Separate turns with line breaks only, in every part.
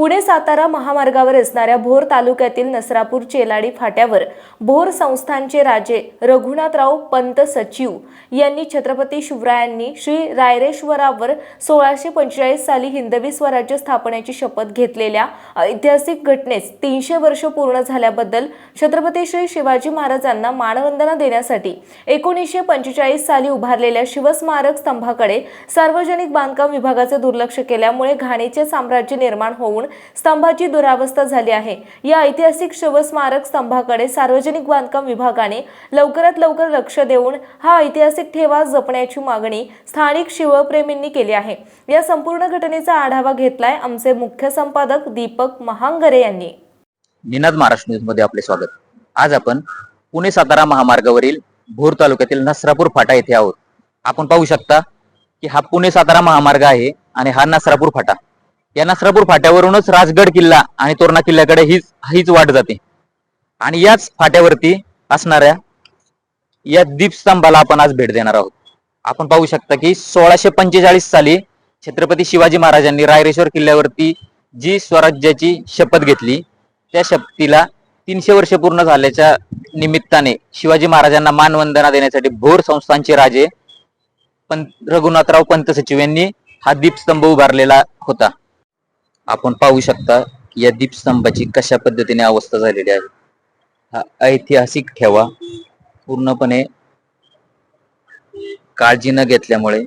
पुणे सातारा महामार्गावर असणाऱ्या भोर तालुक्यातील नसरापूर चेलाडी फाट्यावर भोर संस्थानचे राजे रघुनाथराव पंत सचिव यांनी छत्रपती शिवरायांनी श्री रायरेश्वरावर सोळाशे पंचेचाळीस साली हिंदवी स्वराज्य स्थापनेची शपथ घेतलेल्या ऐतिहासिक घटनेस तीनशे वर्ष पूर्ण झाल्याबद्दल छत्रपती श्री शिवाजी महाराजांना मानवंदना देण्यासाठी एकोणीसशे पंचेचाळीस साली उभारलेल्या शिवस्मारक स्तंभाकडे सार्वजनिक बांधकाम विभागाचे दुर्लक्ष केल्यामुळे घाणीचे साम्राज्य निर्माण होऊन स्तंभाची दुरावस्था झाली आहे. या ऐतिहासिक शिवस्मारक स्तंभाकडे सार्वजनिक बांधकाम विभागाने लवकरात लवकर लक्ष देऊन हा ऐतिहासिक ठेवा जपण्याची मागणी स्थानिक शिवप्रेमींनी केली आहे. या संपूर्ण घटनेचा आढावा घेतलाय आमचे मुख्य संपादक दीपक महांगरे यांनी.
निनाद महाराष्ट्र न्यूजमध्ये आपले स्वागत. आज आपण पुणे सातारा महामार्गावरील भोर तालुक्यातील नसरापूर फाटा येथे आहोत. आपण पाहू शकता की हा पुणे सातारा महामार्ग आहे आणि हा नसरापूर फाटा. या नसरापूर फाट्यावरूनच राजगड किल्ला आणि तोरणा किल्ल्याकडे हीच हीच वाट जाते. आणि याच फाट्यावरती असणाऱ्या या दीपस्तंभाला आपण आज भेट देणार आहोत. आपण पाहू शकता की सोळाशे पंचेचाळीस साली छत्रपती शिवाजी महाराजांनी रायरेश्वर किल्ल्यावरती जी स्वराज्याची शपथ घेतली त्या शपथीला तीनशे वर्ष पूर्ण झाल्याच्या निमित्ताने शिवाजी महाराजांना मानवंदना देण्यासाठी भोर संस्थांचे राजे पंत रघुनाथराव पंत सचिव यांनी हा दीपस्तंभ उभारलेला होता. आपण पाहू शकता की या दीपस्तंभाची कशा पद्धतीने अवस्था झालेली आहे. हा ऐतिहासिक ठेवा. पूर्णपणे काळजी न घेतल्यामुळे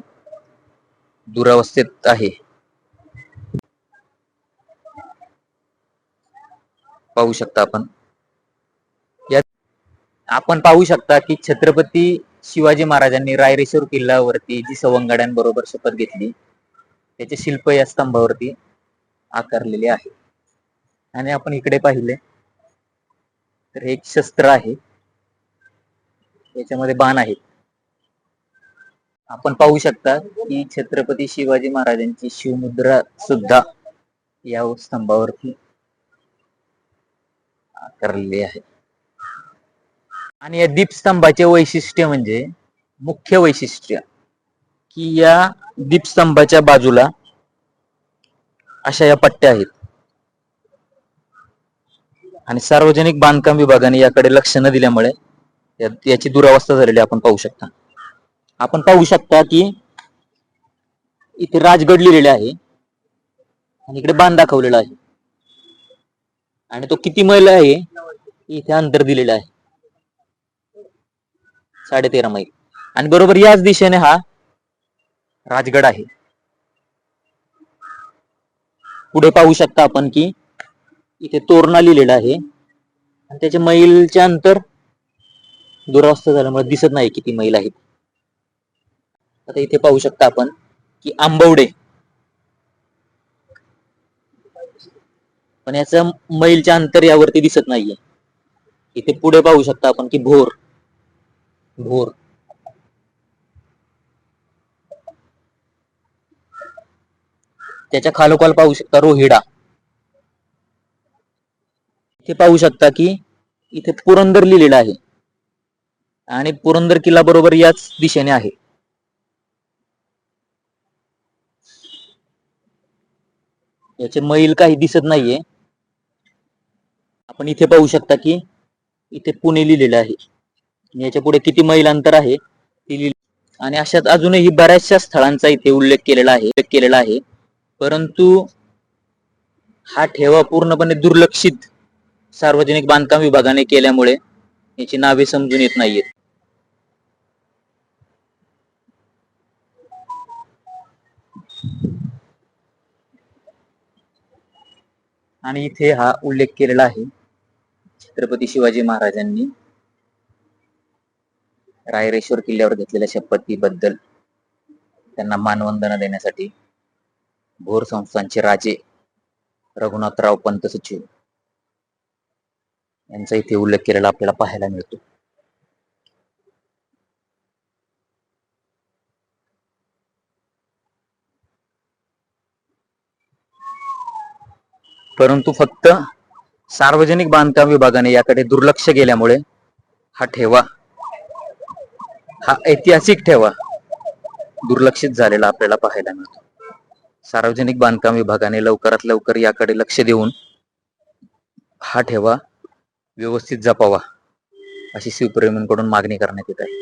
दुरावस्थेत आहे. पाहू शकता आपण. या आपण पाहू शकता की छत्रपती शिवाजी महाराजांनी रायरेश्वर किल्ल्यावरती जी सवंगड्यांबरोबर शपथ घेतली त्याचे शिल्प या स्तंभावरती आकारलेले आहे. आणि आपण इकडे पाहिले तर हे एक शस्त्र आहे. याच्यामध्ये बाण आहेत. आपण पाहू शकता की छत्रपती शिवाजी महाराजांची शिवमुद्रा सुद्धा या स्तंभावरती आकारलेली आहे. आणि या दीपस्तंभाचे वैशिष्ट्य म्हणजे मुख्य वैशिष्ट्य की या दीपस्तंभाच्या बाजूला अशा या पट्ट्या आहेत. आणि सार्वजनिक बांधकाम विभागाने याकडे लक्ष न दिल्यामुळे याची दुरावस्था झालेली आपण पाहू शकता. आपण पाहू शकता की इथे राजगड लिहिलेले आहे. आणि इकडे बांध दाखवलेला आहे. आणि तो किती मैल आहे? इथे अंतर दिलेलं आहे. साडेतेरा मैल. आणि बरोबर याच दिशेने हा राजगड आहे. पुढे पाहू शकता आपण की इथे तोरणा लिहिलेला आहे. आणि त्याच्या मैलचे अंतर दुरावस्था झाल्यामुळे दिसत नाही किती मैल आहेत. आता इथे पाहू शकता आपण की आंबवडे. पण याचं मैलच्या अंतर यावरती दिसत नाहीये. इथे पुढे पाहू शकता आपण की भोर. भोर. त्याच्या खालोखाल पाहू शकता रोहिडा इथे पाहू शकता की इथे पुरंदर लिहिलेलं आहे. आणि पुरंदर किल्ला बरोबर याच दिशेने आहे. याचे मैल काही दिसत नाहीये. आपण इथे पाहू शकता की इथे पुणे लिहिलेलं आहे. याच्यापुढे किती मैल अंतर आहे ते लिहिले आणि अशात अजूनही बऱ्याचशा स्थळांचा इथे उल्लेख केलेला आहे उल्लेख केलेला आहे. परंतु हा ठेवा पूर्णपणे दुर्लक्षित सार्वजनिक बांधकाम विभागाने केल्यामुळे याची नावे समजून येत नाहीयेत. आणि इथे हा उल्लेख केलेला आहे छत्रपती शिवाजी महाराजांनी रायरेश्वर किल्ल्यावर घेतलेल्या शपथीबद्दल त्यांना मानवंदना देण्यासाठी भोर संस्थांचे राजे रघुनाथराव पंत सचिव. यांचा इथे उल्लेख केलेला आपल्याला पाहायला मिळतो. परंतु फक्त सार्वजनिक बांधकाम विभागाने याकडे दुर्लक्ष केल्यामुळे हा ठेवा हा ऐतिहासिक ठेवा दुर्लक्षित झालेला आपल्याला पाहायला मिळतो. सार्वजनिक बांधकाम विभागाने लवकरात लवकर याकडे लक्ष देऊन हा ठेवा व्यवस्थित जपावा अशी शिवप्रेमींकडून मागणी करण्यात येत आहे.